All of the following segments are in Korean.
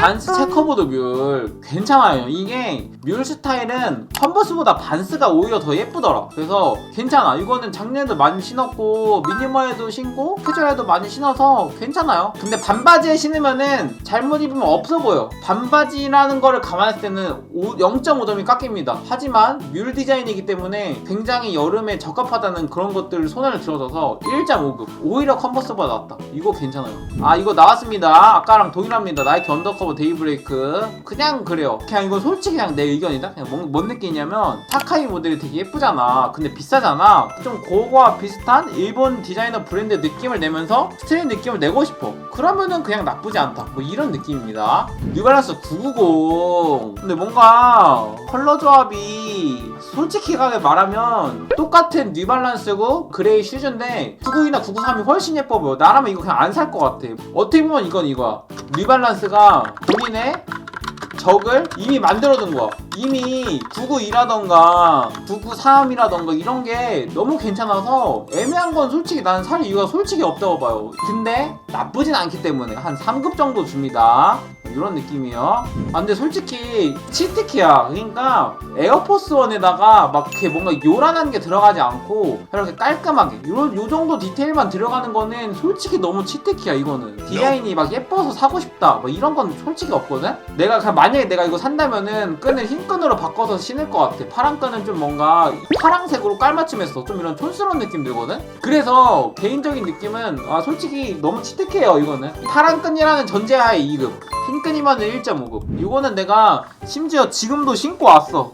반스 체커보드 뮬 괜찮아요. 이게 뮬 스타일은 컨버스보다 반스가 오히려 더 예쁘더라. 그래서 괜찮아. 이거는 작년에도 많이 신었고 미니멀에도 신고 캐주얼에도 많이 신어서 괜찮아요. 근데 반바지에 신으면은 잘못 입으면 없어 보여. 반바지라는 거를 감안했을 때는 0.5점이 깎입니다. 하지만 뮬 디자인이기 때문에 굉장히 여름에 적합하다는 그런 것들을 손을 들어줘서 1.5급. 오히려 컨버스보다 낫다. 이거 괜찮아요. 아 이거 나왔습니다. 아까랑 동일합니다. 나이키 언더커버 데이브레이크. 그냥 그래요. 그냥 이건 솔직히 그냥 내 의견이다. 그냥 뭔, 뭔 느낌이냐면 타카이 모델이 되게 예쁘잖아. 근데 비싸잖아. 좀 그거와 비슷한 일본 디자이너 브랜드 느낌을 내면서 스트릿 느낌을 내고 싶어. 그러면은 그냥 나쁘지 않다. 뭐 이런 느낌입니다. 뉴발란스 990. 근데 뭔가 컬러 조합이 솔직히 가게 말하면 똑같은 뉴발란스고 그레이 슈즈인데 99이나 993이 훨씬 예뻐 보여. 나라면 이거 그냥 안 살 것 같아. 어떻게 보면 이건 이거야. 뉴발란스가 본인의 적을 이미 만들어둔 거야. 이미 992라던가 993이라던가 이런 게 너무 괜찮아서 애매한 건 솔직히 나는 살 이유가 솔직히 없다고 봐요. 근데 나쁘진 않기 때문에 한 3급 정도 줍니다. 이런 느낌이요. 아 근데 솔직히 치트키야. 그러니까 에어포스 원에다가 막 이렇게 뭔가 요란한 게 들어가지 않고 이렇게 깔끔하게 요, 요 정도 디테일만 들어가는 거는 솔직히 너무 치트키야 이거는. 디자인이 막 예뻐서 사고 싶다. 뭐 이런 건 솔직히 없거든. 내가 그냥 만약 에 내가 이거 산다면은 끈을 흰 끈으로 바꿔서 신을 것 같아. 파란 끈은 좀 뭔가 파랑색으로 깔맞춤했어. 좀 이런 촌스러운 느낌 들거든. 그래서 개인적인 느낌은 아 솔직히 너무 치트해요 이거는. 파란 끈이라는 전제하에 2급. 흰 끈이면 1.5급. 이거는 내가 심지어 지금도 신고 왔어.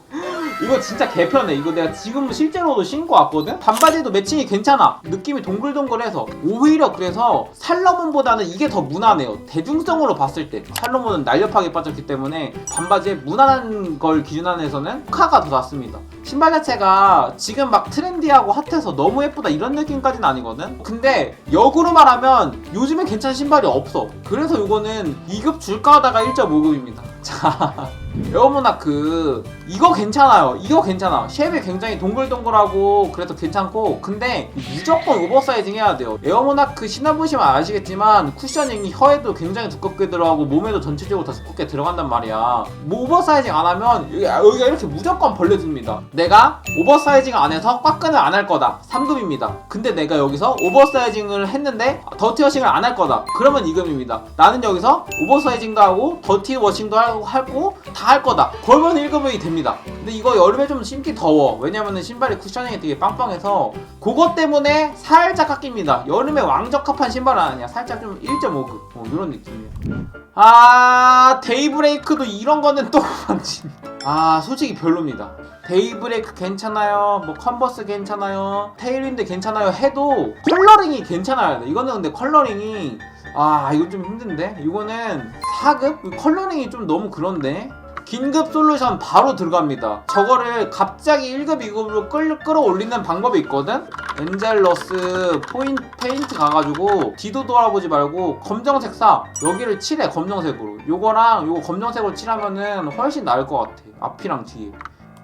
이거 진짜 개편해. 이거 내가 지금 실제로도 신고 왔거든? 반바지도 매칭이 괜찮아. 느낌이 동글동글해서. 오히려 그래서 살로몬보다는 이게 더 무난해요. 대중성으로 봤을 때. 살로몬은 날렵하게 빠졌기 때문에 반바지에 무난한 걸 기준안에서는 카가 더 낫습니다. 신발 자체가 지금 막 트렌디하고 핫해서 너무 예쁘다 이런 느낌까지는 아니거든? 근데 역으로 말하면 요즘에 괜찮은 신발이 없어. 그래서 이거는 2급 줄까 하다가 1.5급입니다. 자. 에어모나크 이거 괜찮아요. 이거 괜찮아 쉐입이 굉장히 동글동글하고 그래서 괜찮고 근데 무조건 오버사이징 해야 돼요. 에어모나크 신어보시면 아시겠지만 쿠셔닝이 혀에도 굉장히 두껍게 들어가고 몸에도 전체적으로 다 두껍게 들어간단 말이야. 뭐 오버사이징 안 하면 여기, 여기가 이렇게 무조건 벌려집니다. 내가 오버사이징 안 해서 꽉끈을 안 할 거다. 3급입니다. 근데 내가 여기서 오버사이징을 했는데 더티워싱을 안 할 거다. 그러면 2급입니다. 나는 여기서 오버사이징도 하고 더티워싱도 하고 하고 다할 거다. 그러면 1급이 됩니다. 근데 이거 여름에 좀 신기 더워. 왜냐면은 신발이 쿠셔닝이 되게 빵빵해서 그것 때문에 살짝 깎입니다. 여름에 왕적합한 신발은 아니야. 살짝 좀 1.5급. 뭐 이런 느낌이에요. 아 데이브레이크도 이런 거는 또 많지. 아 솔직히 별로입니다. 데이브레이크 괜찮아요. 뭐 컨버스 괜찮아요. 테일윈드 괜찮아요. 해도 컬러링이 괜찮아야 돼. 이거는 근데 컬러링이 아 이거 좀 힘든데 이거는 4급 컬러링이 좀 너무 그런데 긴급 솔루션 바로 들어갑니다. 저거를 갑자기 1급 2급으로 끌, 끌어올리는 방법이 있거든? 엔젤러스 포인 페인트 가가지고 뒤도 돌아보지 말고 검정색 사 여기를 칠해 검정색으로. 요거랑 요거 검정색으로 칠하면은 훨씬 나을 것 같아 앞이랑 뒤에.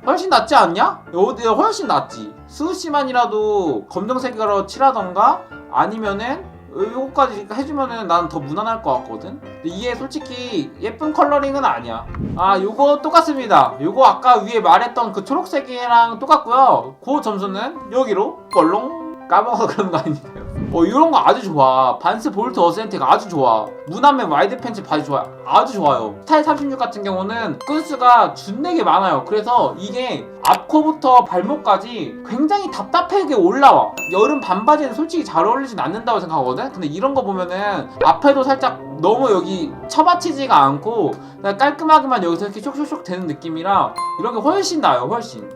훨씬 낫지 않냐? 어디 훨씬 낫지. 스우시만이라도 검정색으로 칠하던가 아니면은 이거까지 해주면은 난 더 무난할 것 같거든? 근데 이게 솔직히 예쁜 컬러링은 아니야. 아, 요거 똑같습니다. 요거 아까 위에 말했던 그 초록색이랑 똑같고요. 그 점수는 여기로 벌렁 까먹어 그런 거 아닌가요? 어, 이런 거 아주 좋아. 반스 볼트 어센티가 아주 좋아. 무난맨 와이드 팬츠 바지 좋아. 아주 좋아요. 스타일 36 같은 경우는 끈수가 준내게 많아요. 그래서 이게 앞코부터 발목까지 굉장히 답답하게 올라와. 여름 반바지는 솔직히 잘 어울리진 않는다고 생각하거든? 근데 이런 거 보면은 앞에도 살짝 너무 여기 처받치지가 않고 깔끔하게만 여기서 이렇게 쇽쇽쇽 되는 느낌이라 이런 게 훨씬 나아요, 훨씬.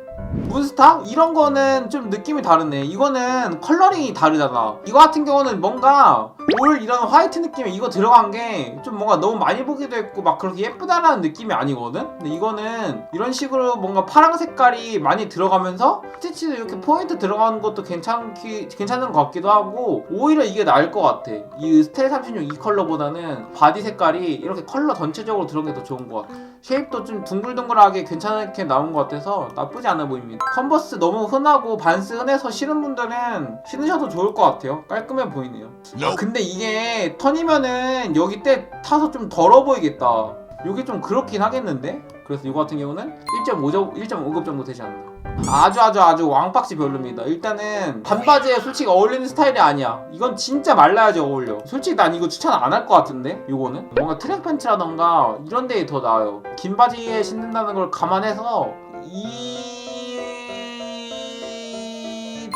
문스타? 이런 거는 좀 느낌이 다르네. 이거는 컬러링이 다르잖아. 이거 같은 경우는 뭔가 올 이런 화이트 느낌에 이거 들어간 게 좀 뭔가 너무 많이 보기도 했고 막 그렇게 예쁘다라는 느낌이 아니거든? 근데 이거는 이런 식으로 뭔가 파랑 색깔이 많이 들어가면서 스티치도 이렇게 포인트 들어가는 것도 괜찮기, 괜찮은 것 같기도 하고 오히려 이게 나을 것 같아. 이 스텔 36 이 컬러보다는 바디 색깔이 이렇게 컬러 전체적으로 들어간 게 더 좋은 것 같아. 쉐입도 좀 둥글둥글하게 괜찮게 나온 것 같아서 나쁘지 않아 보입니다. 컨버스 너무 흔하고 반스 흔해서 신은 분들은 신으셔도 좋을 것 같아요. 깔끔해 보이네요. 아, 근데 이게 턴이면은 여기 때 타서 좀 더러 보이겠다. 이게 좀 그렇긴 하겠는데? 그래서 이거 같은 경우는 1.5점, 1.5급 정도 되지 않나. 아주 아주 아주 왕박시 별로입니다. 일단은 반바지에 솔직히 어울리는 스타일이 아니야. 이건 진짜 말라야지 어울려. 솔직히 난 이거 추천 안 할 것 같은데? 요거는? 뭔가 트랙 팬츠라던가 이런 데에 더 나아요. 긴 바지에 신는다는 걸 감안해서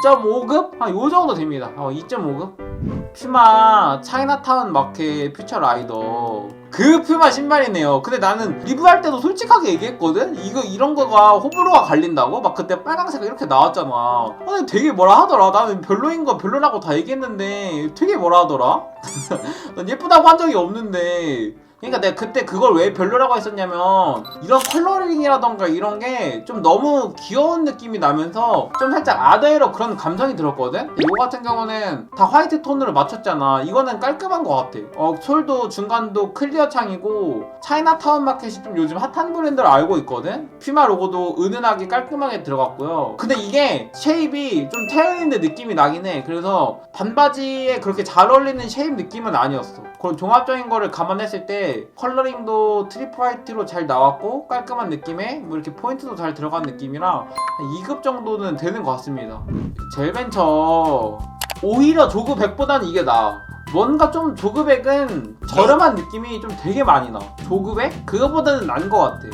2.5급? 한 요 정도 됩니다. 어, 2.5급? 퓨마 차이나타운 마켓 퓨처 라이더 그 퓨마 신발이네요. 근데 나는 리뷰할 때도 솔직하게 얘기했거든. 이거 이런 거가 호불호가 갈린다고 막 그때 빨강색 이렇게 나왔잖아. 근데 되게 뭐라 하더라. 나는 별로인 거 별로라고 다 얘기했는데 되게 뭐라 하더라. 난 예쁘다고 한 적이 없는데. 그러니까 내가 그때 그걸 왜 별로라고 했었냐면 이런 컬러링이라던가 이런 게 좀 너무 귀여운 느낌이 나면서 좀 살짝 아더에러 그런 감성이 들었거든? 이거 같은 경우는 다 화이트 톤으로 맞췄잖아. 이거는 깔끔한 것 같아. 어, 솔도 중간도 클리어 창이고 차이나타운 마켓이 좀 요즘 핫한 브랜드를 알고 있거든? 퓨마 로고도 은은하게 깔끔하게 들어갔고요. 근데 이게 쉐입이 좀 태연인데 느낌이 나긴 해. 그래서 반바지에 그렇게 잘 어울리는 쉐입 느낌은 아니었어. 그런 종합적인 거를 감안했을 때 컬러링도 트리플 화이트로 잘 나왔고 깔끔한 느낌에 뭐 이렇게 포인트도 잘 들어간 느낌이라 한 2급 정도는 되는 것 같습니다. 젤벤처 오히려 조그백보다는 이게 나아 뭔가 좀 조그백은 저렴한 느낌이 좀 되게 많이 나. 조그백? 그거보다는 나은 것 같아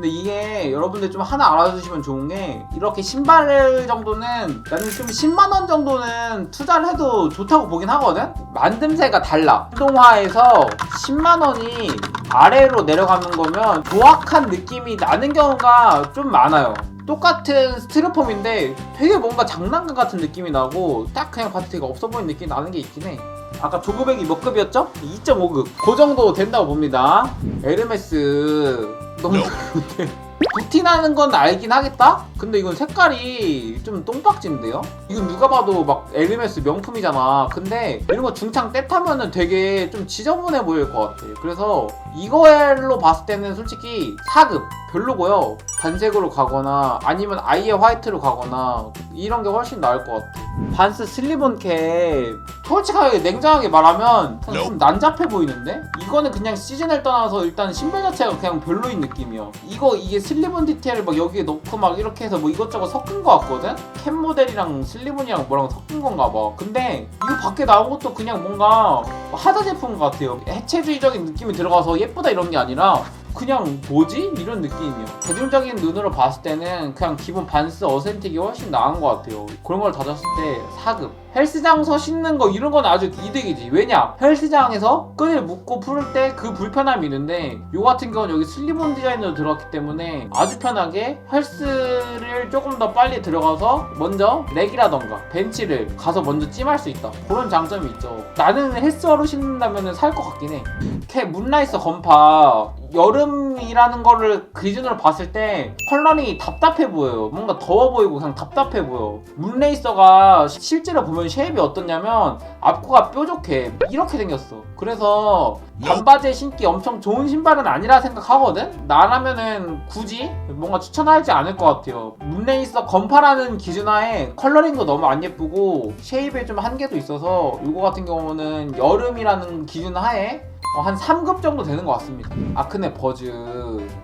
근데 이게 여러분들 좀 하나 알아두시면 좋은 게 이렇게 신발 정도는 나는 좀 10만 원 정도는 투자를 해도 좋다고 보긴 하거든. 만듦새가 달라. 운동화에서 10만 원이 아래로 내려가는 거면 조악한 느낌이 나는 경우가 좀 많아요. 똑같은 스티로폼인데 되게 뭔가 장난감 같은 느낌이 나고 딱 그냥 봐도 되게 없어 보이는 느낌이 나는 게 있긴 해. 아까 조그백이 몇 급이었죠? 2.5급. 그 정도 된다고 봅니다. 에르메스 너무 좋은데. 부티 나는 건 알긴 하겠다? 근데 이건 색깔이 좀 똥박진데요? 이건 누가 봐도 막 에르메스 명품이잖아. 근데 이런 거 중창 때 타면은 되게 좀 지저분해 보일 것 같아. 그래서 이거로 봤을 때는 솔직히 4급 별로고요. 단색으로 가거나 아니면 아예 화이트로 가거나 이런 게 훨씬 나을 것 같아. 반스 슬리본 캡 솔직하게 냉정하게 말하면 좀 난잡해 보이는데? 이거는 그냥 시즌을 떠나서 일단 신발 자체가 그냥 별로인 느낌이야. 이거 이게 슬리본 디테일을 막 여기에 넣고 막 이렇게 해서 뭐 이것저것 섞은 거 같거든? 캡 모델이랑 슬리본이랑 뭐랑 섞은 건가 봐. 근데 이거 밖에 나온 것도 그냥 뭔가 하자 제품 같아요. 해체주의적인 느낌이 들어가서 예쁘다 이런 게 아니라 그냥 뭐지? 이런 느낌이에요. 대중적인 눈으로 봤을 때는 그냥 기본 반스 어센틱이 훨씬 나은 것 같아요. 그런 걸 다졌을 때 4급. 헬스장서 신는 거 이런 건 아주 이득이지. 왜냐? 헬스장에서 끈을 묶고 풀을 때그 불편함이 있는데 요 같은 경우는 여기 슬리본 디자인으로 들어갔기 때문에 아주 편하게 헬스를 조금 더 빨리 들어가서 먼저 렉이라던가 벤치를 가서 먼저 찜할 수 있다. 그런 장점이 있죠. 나는 헬스화로 신는다면 살 것 같긴 해. 캐 문라이서 건파 여름 이라는 거를 기준으로 봤을 때 컬러링이 답답해 보여요. 뭔가 더워 보이고 그냥 답답해 보여. 문레이서가 시- 실제로 보면 쉐입이 어떻냐면 앞코가 뾰족해. 이렇게 생겼어. 그래서 반바지에 신기 엄청 좋은 신발은 아니라 생각하거든? 나라면은 굳이 뭔가 추천하지 않을 것 같아요. 문레이서 건파라는 기준하에 컬러링도 너무 안 예쁘고 쉐입에 좀 한계도 있어서 이거 같은 경우는 여름이라는 기준 하에 어, 한 3급 정도 되는 것 같습니다. 아크네 버즈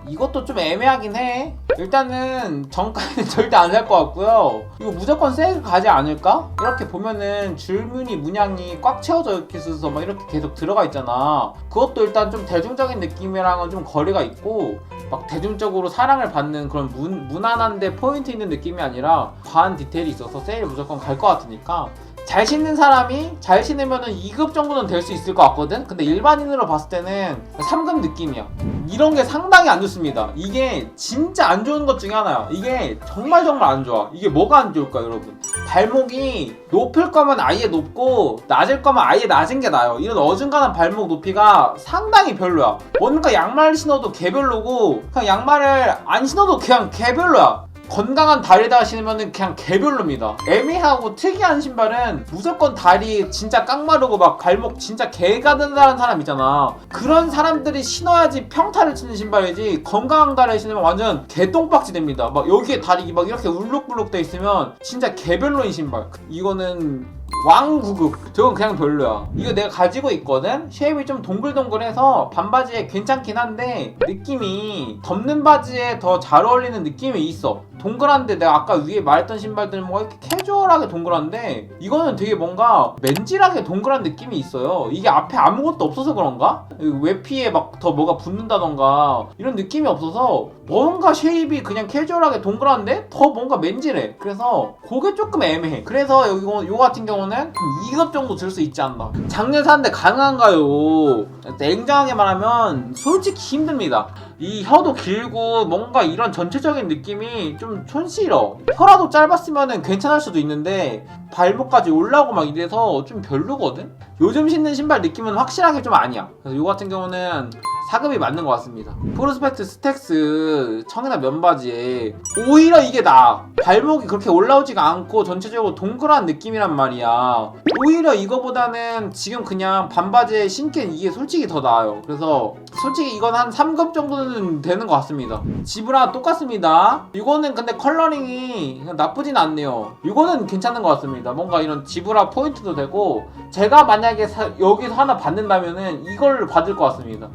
이것도 좀 애매하긴 해. 일단은 정가에는 절대 안 살 것 같고요. 이거 무조건 세일 가지 않을까? 이렇게 보면은 줄무늬 문양이 꽉 채워져 있어서 막 이렇게 계속 들어가 있잖아. 그것도 일단 좀 대중적인 느낌이랑은 좀 거리가 있고 막 대중적으로 사랑을 받는 그런 문, 무난한데 포인트 있는 느낌이 아니라 과한 디테일이 있어서 세일 무조건 갈 것 같으니까 잘 신는 사람이 잘 신으면은 2급 정도는 될 수 있을 것 같거든? 근데 일반인으로 봤을 때는 3급 느낌이야. 이런 게 상당히 안 좋습니다. 이게 진짜 안 좋은 것 중에 하나야. 이게 정말 정말 안 좋아. 이게 뭐가 안 좋을까, 여러분? 발목이 높을 거면 아예 높고 낮을 거면 아예 낮은 게 나아요. 이런 어중간한 발목 높이가 상당히 별로야. 뭔가 양말 신어도 개별로고 그냥 양말을 안 신어도 그냥 개별로야. 건강한 다리에다가 신으면 그냥 개별로입니다. 애매하고 특이한 신발은 무조건 다리 진짜 깡마르고 막 발목 진짜 개가 된다는 사람 있잖아. 그런 사람들이 신어야지 평타를 치는 신발이지 건강한 다리에 신으면 완전 개똥박지 됩니다. 막 여기에 다리 막 이렇게 울룩불룩 돼 있으면 진짜 개별로인 신발. 이거는 왕구급. 저건 그냥 별로야. 이거 내가 가지고 있거든? 쉐입이 좀 동글동글해서 반바지에 괜찮긴 한데 느낌이 덮는 바지에 더 잘 어울리는 느낌이 있어. 동그란데 내가 아까 위에 말했던 신발들은 뭔가 이렇게 캐주얼하게 동그란데 이거는 되게 뭔가 맨질하게 동그란 느낌이 있어요. 이게 앞에 아무것도 없어서 그런가? 외피에 막 더 뭐가 붙는다던가 이런 느낌이 없어서 뭔가 쉐입이 그냥 캐주얼하게 동그란데? 더 뭔가 맨질해. 그래서 그게 조금 애매해. 그래서 여기 요 같은 경우는 2급 정도 들 수 있지 않나. 작년 사는데 가능한가요? 냉정하게 말하면 솔직히 힘듭니다. 이 혀도 길고 뭔가 이런 전체적인 느낌이 좀 촌스러워 혀라도 짧았으면 괜찮을 수도 있는데 발목까지 올라오고 막 이래서 좀 별로거든? 요즘 신는 신발 느낌은 확실하게 좀 아니야. 그래서 요 같은 경우는 4급이 맞는 것 같습니다. 프로스펙트 스택스 청이나 면바지에 오히려 이게 나아 발목이 그렇게 올라오지가 않고 전체적으로 동그란 느낌이란 말이야. 오히려 이거보다는 지금 그냥 반바지에 신기엔 이게 솔직히 더 나아요. 그래서 솔직히 이건 한 3급 정도는 되는 것 같습니다. 지브라 똑같습니다. 이거는 근데 컬러링이 나쁘진 않네요. 이거는 괜찮은 것 같습니다. 뭔가 이런 지브라 포인트도 되고 제가 만약에 사- 여기서 하나 받는다면은 이걸 받을 것 같습니다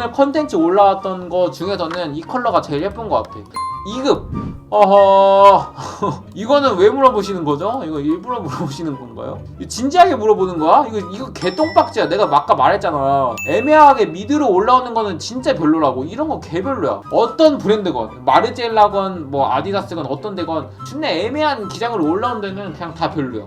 오늘 컨텐츠 올라왔던 거 중에서는 이 컬러가 제일 예쁜 것 같아. 2급. 어허. 이거는 왜 물어보시는 거죠? 이거 일부러 물어보시는 건가요? 진지하게 물어보는 거야? 이거 이거 개똥박지야. 내가 아까 말했잖아. 애매하게 미드로 올라오는 거는 진짜 별로라고. 이런 거 개별로야. 어떤 브랜드건. 마르젤라건 뭐 아디다스건 어떤 데건. 준내 애매한 기장으로 올라온 데는 그냥 다 별로야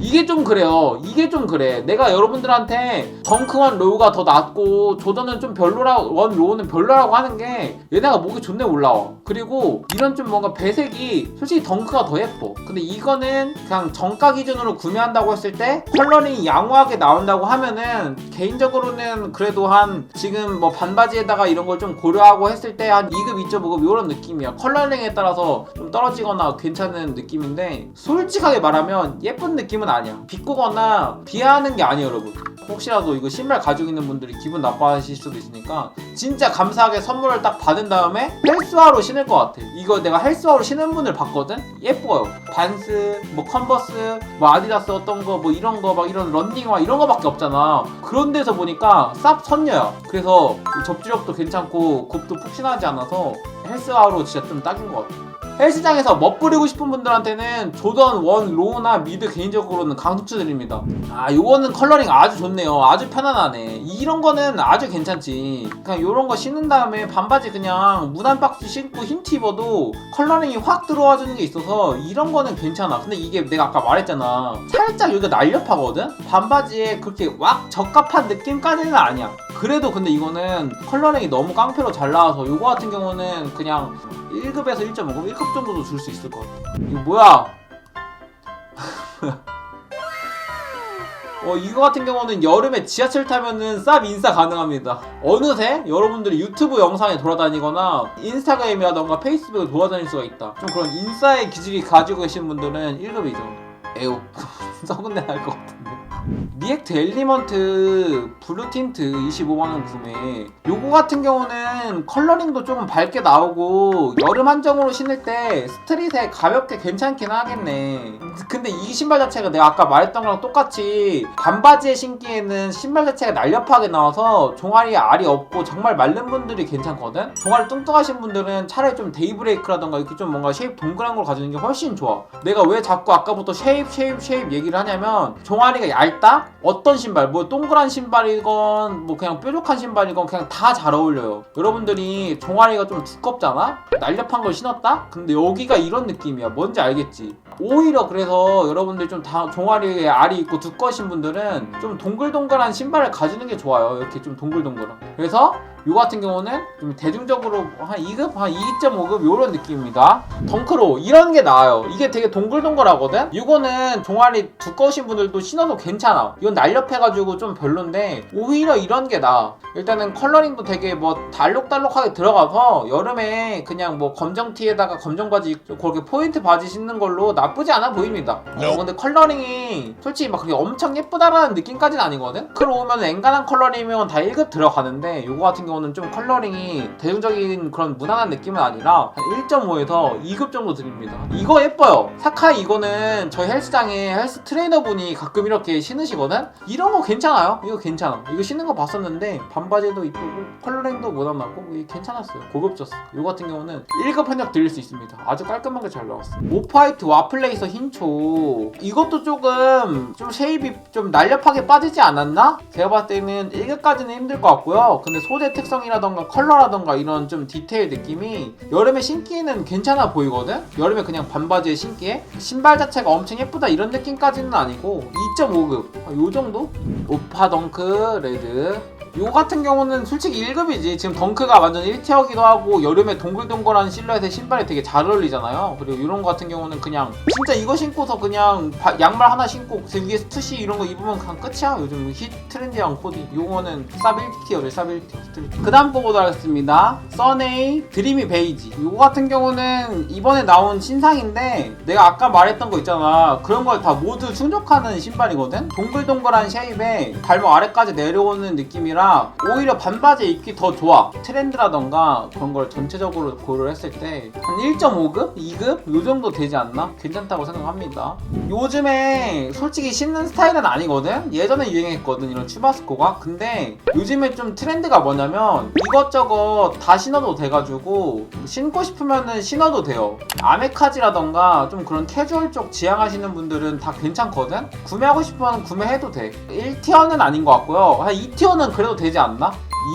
이게 좀 그래요. 이게 좀 그래. 내가 여러분들한테 덩크원 로우가 더 낫고 조던은 좀 별로라 원 로우는 별로라고 하는 게 얘네가 목이 존내 올라와. 그리고 이런 좀 뭔가 배색이 솔직히 덩크가 더 예뻐. 근데 이거는 그냥 정가 기준으로 구매한다고 했을 때 컬러링이 양호하게 나온다고 하면은 개인적으로는 그래도 한 지금 뭐 반바지에다가 이런 걸 좀 고려하고 했을 때 한 2급, 2.5급 이런 느낌이야. 컬러링에 따라서 좀 떨어지거나 괜찮은 느낌인데 솔직하게 말하면 예쁜 느낌 은 아니야. 비꼬거나 비하하는 게 아니에요, 여러분. 혹시라도 이거 신발 가지고 있는 분들이 기분 나빠하실 수도 있으니까 진짜 감사하게 선물을 딱 받은 다음에 헬스화로 신을 것 같아. 이거 내가 헬스화로 신은 분을 봤거든? 예뻐요. 반스, 뭐 컨버스, 뭐 아디다스 어떤 거, 뭐 이런 거, 막 이런 런닝화 이런 거밖에 없잖아. 그런 데서 보니까 쌉 선녀야. 그래서 접지력도 괜찮고 굽도 푹신하지 않아서 헬스화로 진짜 좀 딱인 것 같아. 헬스장에서 멋부리고 싶은 분들한테는 조던 원 로우나 미드 개인적으로는 강추드립니다. 아 요거는 컬러링 아주 좋네요. 아주 편안하네. 이런 거는 아주 괜찮지. 그냥 요런 거 신은 다음에 반바지 그냥 무난 박스 신고 흰 티 입어도 컬러링이 확 들어와 주는 게 있어서 이런 거는 괜찮아. 근데 이게 내가 아까 말했잖아. 살짝 여기가 날렵하거든? 반바지에 그렇게 왁 적합한 느낌까지는 아니야. 그래도 근데 이거는 컬러링이 너무 깡패로 잘 나와서 요거 같은 경우는 그냥 1급에서 1.5급, 1급 정도도 줄 수 있을 것 같아. 이거 뭐야? 어, 이거 같은 경우는 여름에 지하철 타면은 쌉 인싸 가능합니다. 어느새 여러분들이 유튜브 영상에 돌아다니거나 인스타그램이라던가 페이스북에 돌아다닐 수가 있다. 좀 그런 인싸의 기질이 가지고 계신 분들은 1급이죠. 에우, 썩은 내날 것 같은데. 리액트 엘리먼트 블루 틴트 25만원 구매 요거 같은 경우는 컬러링도 조금 밝게 나오고 여름 한정으로 신을 때 스트릿에 가볍게 괜찮긴 하겠네. 근데 이 신발 자체가 내가 아까 말했던 거랑 똑같이 반바지에 신기에는 신발 자체가 날렵하게 나와서 종아리에 알이 없고 정말 마른 분들이 괜찮거든? 종아리 뚱뚱하신 분들은 차라리 좀 데이브레이크라던가 이렇게 좀 뭔가 쉐입 동그란 걸 가지는 게 훨씬 좋아. 내가 왜 자꾸 아까부터 쉐입 쉐입 쉐입 얘기를 하냐면 종아리가 얇 다? 어떤 신발 뭐 동그란 신발이건 뭐 그냥 뾰족한 신발이건 그냥 다 잘 어울려요 여러분들이 종아리가 좀 두껍잖아? 날렵한 걸 신었다? 근데 여기가 이런 느낌이야 뭔지 알겠지? 오히려 그래서 여러분들 좀 다 종아리에 알이 있고 두꺼우신 분들은 좀 동글동글한 신발을 가지는 게 좋아요 이렇게 좀 동글동글한 그래서 요 같은 경우는 좀 대중적으로 한 2급, 한 2.5급 요런 느낌입니다. 덩크로 이런 게 나아요. 이게 되게 동글동글하거든. 이거는 종아리 두꺼우신 분들도 신어도 괜찮아. 이건 날렵해가지고 좀 별론데 오히려 이런 게 나아. 일단은 컬러링도 되게 뭐 달록달록하게 들어가서 여름에 그냥 뭐 검정 티에다가 검정 바지 입고 그렇게 포인트 바지 신는 걸로 나쁘지 않아 보입니다. 어, 근데 컬러링이 솔직히 막 그렇게 엄청 예쁘다라는 느낌까지는 아니거든. 그러면 엔간한 컬러링이면 다 1급 들어가는데 요거 같은 경우는 좀 컬러링이 대중적인 그런 무난한 느낌은 아니라 한 1.5에서 2급 정도 드립니다. 이거 예뻐요. 사카이 이거는 저희 헬스장에 헬스 트레이너 분이 가끔 이렇게 신으시거든? 이런 거 괜찮아요. 이거 괜찮아. 이거 신는 거 봤었는데 반바지도 이쁘고 컬러링도 무난하고 괜찮았어요. 고급졌어. 이거 같은 경우는 1급 현역 드릴 수 있습니다. 아주 깔끔하게 잘 나왔어요. 오프화이트 와플레이서 흰초 이것도 조금 좀 쉐입이 좀 날렵하게 빠지지 않았나? 제가 봤을 때는 1급까지는 힘들 것 같고요. 근데 소재 특성이라던가 컬러라던가 이런 좀 디테일 느낌이 여름에 신기에는 괜찮아 보이거든? 여름에 그냥 반바지에 신기에 신발 자체가 엄청 예쁘다 이런 느낌까지는 아니고 2.5급 요 정도? 오파 덩크 레드 요 같은 경우는 솔직히 1급이지. 지금 덩크가 완전 1티어기도 하고 여름에 동글동글한 실루엣의 신발이 되게 잘 어울리잖아요. 그리고 이런 거 같은 경우는 그냥 진짜 이거 신고서 그냥 바- 양말 하나 신고 그 위에 스투시 이런 거 입으면 그냥 끝이야. 요즘 힛 트렌디한 코디. 요거는 쌉 1티어죠. 쌉 1티어 스트릿. 그 다음 보고 하겠습니다. 써네이 드리미 베이지. 요거 같은 경우는 이번에 나온 신상인데 내가 아까 말했던 거 있잖아. 그런 걸 다 모두 충족하는 신발이거든. 동글동글한 쉐입에 발목 아래까지 내려오는 느낌이라 오히려 반바지에 입기 더 좋아. 트렌드라던가 그런 걸 전체적으로 고려를 했을 때 한 1.5급? 2급? 요 정도 되지 않나? 괜찮다고 생각합니다. 요즘에 솔직히 신는 스타일은 아니거든? 예전에 유행했거든, 이런 추바스코가. 근데 요즘에 좀 트렌드가 뭐냐면 이것저것 다 신어도 돼가지고 신고 싶으면은 신어도 돼요. 아메카지라던가 좀 그런 캐주얼 쪽 지향하시는 분들은 다 괜찮거든? 구매하고 싶으면 구매해도 돼. 1티어는 아닌 것 같고요. 한 2티어는 그래도 되지 않나?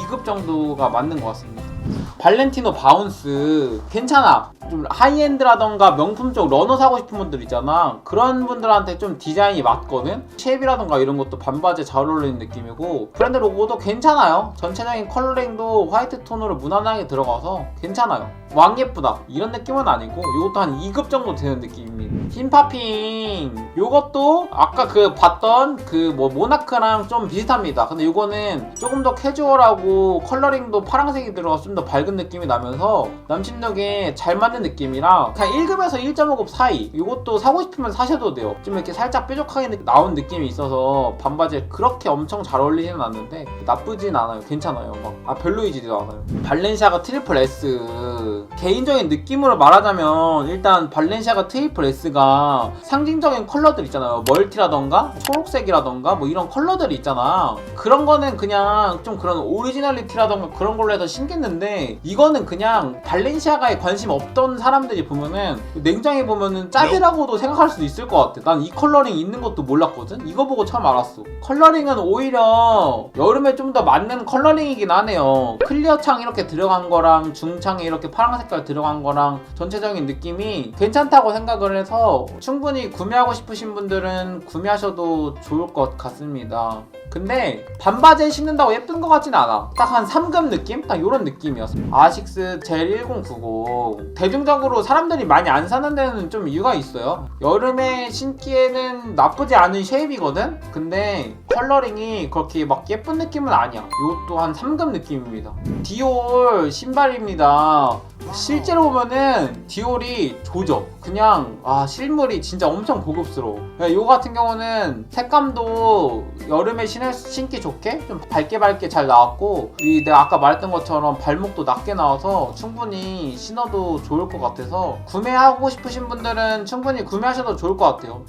2급 정도가 맞는 것 같습니다. 발렌티노 바운스 괜찮아. 좀 하이엔드라던가 명품 쪽 러너 사고 싶은 분들 있잖아. 그런 분들한테 좀 디자인이 맞거든? 쉐입이라던가 이런 것도 반바지에 잘 어울리는 느낌이고 브랜드 로고도 괜찮아요. 전체적인 컬러링도 화이트 톤으로 무난하게 들어가서 괜찮아요. 왕 예쁘다. 이런 느낌은 아니고 이것도 한 2급 정도 되는 느낌입니다 흰파핑 요것도 아까 그 봤던 그 뭐 모나크랑 좀 비슷합니다. 근데 요거는 조금 더 캐주얼하고 컬러링도 파란색이 들어가서 좀 더 밝은 느낌이 나면서 남친룩에 잘 맞는 느낌이라 그냥 1급에서 1.5급 사이 이것도 사고 싶으면 사셔도 돼요. 좀 이렇게 살짝 뾰족하게 느- 나온 느낌이 있어서 반바지에 그렇게 엄청 잘 어울리지는 않는데 나쁘진 않아요. 괜찮아요. 막 아 별로이지도 않아요. 발렌시아가 트리플 S 개인적인 느낌으로 말하자면 일단 발렌시아가 트리플 S가 상징적인 컬러들 있잖아요. 멀티라던가 초록색이라던가 뭐 이런 컬러들이 있잖아. 그런 거는 그냥 좀 그런 오리지널리티라던가 그런 걸로 해서 신겠는데 이거는 그냥 발렌시아가에 관심 없던 사람들이 보면은 냉장에 보면은 짭이라고도 생각할 수도 있을 것 같아. 난 이 컬러링 있는 것도 몰랐거든? 이거 보고 처음 알았어. 컬러링은 오히려 여름에 좀 더 맞는 컬러링이긴 하네요. 클리어 창 이렇게 들어간 거랑 중창에 이렇게 파란 색깔 들어간 거랑 전체적인 느낌이 괜찮다고 생각을 해서 충분히 구매하고 싶으신 분들은 구매하셔도 좋을 것 같습니다. 근데 반바지에 신는다고 예쁜 것 같진 않아. 딱 한 3급 느낌? 딱 이런 느낌 이었어 아식스 젤 1090 대중적으로 사람들이 많이 안 사는 데는 좀 이유가 있어요. 여름에 신기에는 나쁘지 않은 쉐입이거든? 근데 컬러링이 그렇게 막 예쁜 느낌은 아니야. 이것도 한 3급 느낌입니다. 디올 신발입니다 실제로 보면은 디올이 조져 그냥 아 실물이 진짜 엄청 고급스러워. 이거 같은 경우는 색감도 여름에 신을, 신기 좋게 좀 밝게 밝게 잘 나왔고 이 내가 아까 말했던 것처럼 발목도 낮게 나와서 충분히 신어도 좋을 것 같아서 구매하고 싶으신 분들은 충분히 구매하셔도 좋을 것 같아요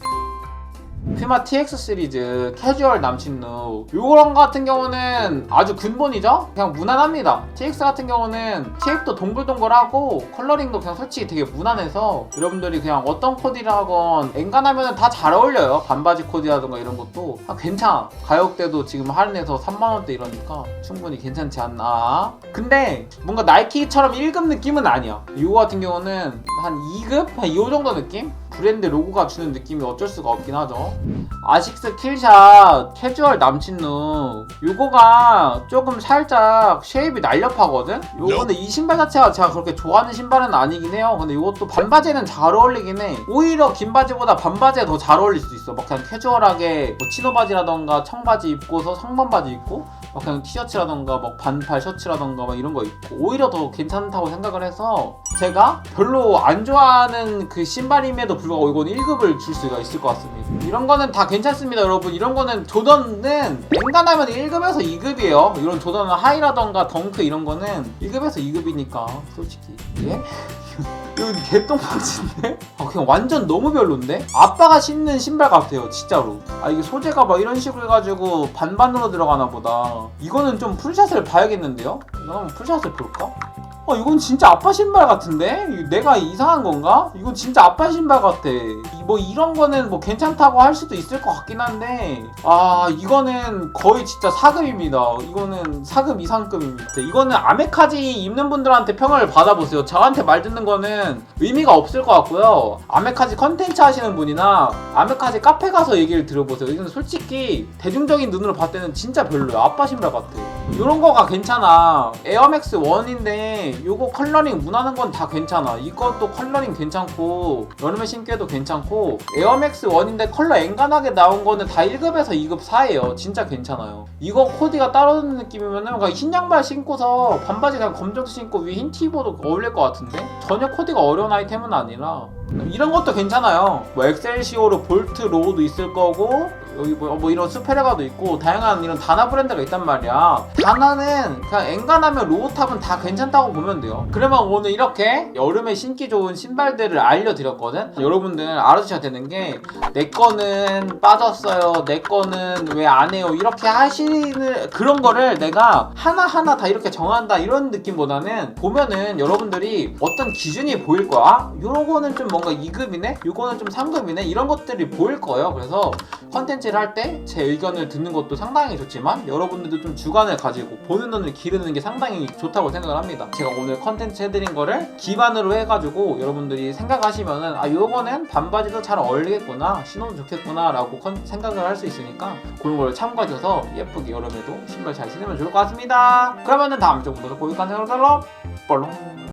퓨마 TX 시리즈 캐주얼 남친 룩 요런 거 같은 경우는 아주 근본이죠? 그냥 무난합니다. TX 같은 경우는 쉐입도 동글동글하고 컬러링도 그냥 솔직히 되게 무난해서 여러분들이 그냥 어떤 코디를 하건 엔간하면 다 잘 어울려요. 반바지 코디라든가 이런 것도. 아, 괜찮아. 가격대도 지금 할인해서 3만원대 이러니까 충분히 괜찮지 않나? 근데 뭔가 나이키처럼 1급 느낌은 아니야. 이거 같은 경우는 한 2급? 한이 정도 느낌? 브랜드 로고가 주는 느낌이 어쩔 수가 없긴 하죠 아식스 킬샷 캐주얼 남친룩 요거가 조금 살짝 쉐입이 날렵하거든? 요 근데 이 신발 자체가 제가 그렇게 좋아하는 신발은 아니긴 해요. 근데 이것도 반바지에는 잘 어울리긴 해. 오히려 긴 바지보다 반바지에 더 잘 어울릴 수 있어. 막 그냥 캐주얼하게 뭐 치노 바지라던가 청바지 입고서 상반 바지 입고 막 그냥 티셔츠라던가 막 반팔 셔츠라던가 막 이런 거 입고 오히려 더 괜찮다고 생각을 해서 제가 별로 안 좋아하는 그 신발임에도 불구하고 이건 1급을 줄 수가 있을 것 같습니다. 이런 이런 거는 다 괜찮습니다 여러분 이런 거는 조던은 엔간하면 1급에서 2급이에요 이런 조던은 하이라던가 덩크 이런 거는 1급에서 2급이니까 솔직히 예? 이거 개똥박인데? 아 그냥 완전 너무 별론데? 아빠가 신는 신발 같아요 진짜로 아 이게 소재가 막 이런 식으로 해가지고 반반으로 들어가나 보다 이거는 좀 풀샷을 봐야겠는데요? 한번 풀샷을 볼까? 어 이건 진짜 아빠 신발 같은데? 내가 이상한 건가? 이건 진짜 아빠 신발 같아. 이- 뭐 이런 거는 뭐 괜찮다고 할 수도 있을 것 같긴 한데. 아 이거는 거의 진짜 4급입니다. 이거는 4급 이상급입니다. 이거는 아메카지 입는 분들한테 평을 받아보세요. 저한테 말 듣는 거는 의미가 없을 것 같고요. 아메카지 컨텐츠 하시는 분이나 아메카지 카페 가서 얘기를 들어보세요. 이건 솔직히 대중적인 눈으로 봤을 때는 진짜 별로야 아빠 신발 같아. 이런 거가 괜찮아. 에어맥스 1인데 요거 컬러링 무난한 건 다 괜찮아. 이것도 컬러링 괜찮고 여름에 신기해도 괜찮고 에어맥스 1인데 컬러 앵간하게 나온 거는 다 1급에서 2급 4예요. 진짜 괜찮아요. 이거 코디가 따르는 느낌이면은 그냥 흰 양말 신고서 반바지 그냥 검정색 신고 위에 흰티 입어도 어울릴 것 같은데? 전혀 코디가 어려운 아이템은 아니라. 이런 것도 괜찮아요. 뭐 엑셀시오로 볼트 로우도 있을 거고 여기 뭐, 뭐 이런 스페레가도 있고 다양한 이런 다나 브랜드가 있단 말이야. 다나는 그냥 엔간하면 로우탑은 다 괜찮다고 보면 돼요. 그러면 오늘 이렇게 여름에 신기 좋은 신발들을 알려드렸거든. 여러분들 알아주셔야 되는 게 내 거는 빠졌어요. 내 거는 왜 안 해요. 이렇게 하시는 그런 거를 내가 하나하나 다 이렇게 정한다 이런 느낌보다는 보면은 여러분들이 어떤 기준이 보일 거야. 요런 거는 좀 뭔가 2급이네? 요거는 좀 3급이네? 이런 것들이 보일 거예요. 그래서 컨텐츠 를 할 때 제 의견을 듣는 것도 상당히 좋지만 여러분들도 좀 주관을 가지고 보는 눈을 기르는 게 상당히 좋다고 생각을 합니다. 제가 오늘 컨텐츠 해드린 거를 기반으로 해가지고 여러분들이 생각하시면은 아 요거는 반바지도 잘 어울리겠구나 신어도 좋겠구나 라고 컨- 생각을 할 수 있으니까 그런 걸 참고하셔서 예쁘게 여름에도 신발 잘 신으면 좋을 것 같습니다. 그러면은 다음 주부터 고육한 생활로 뻘롱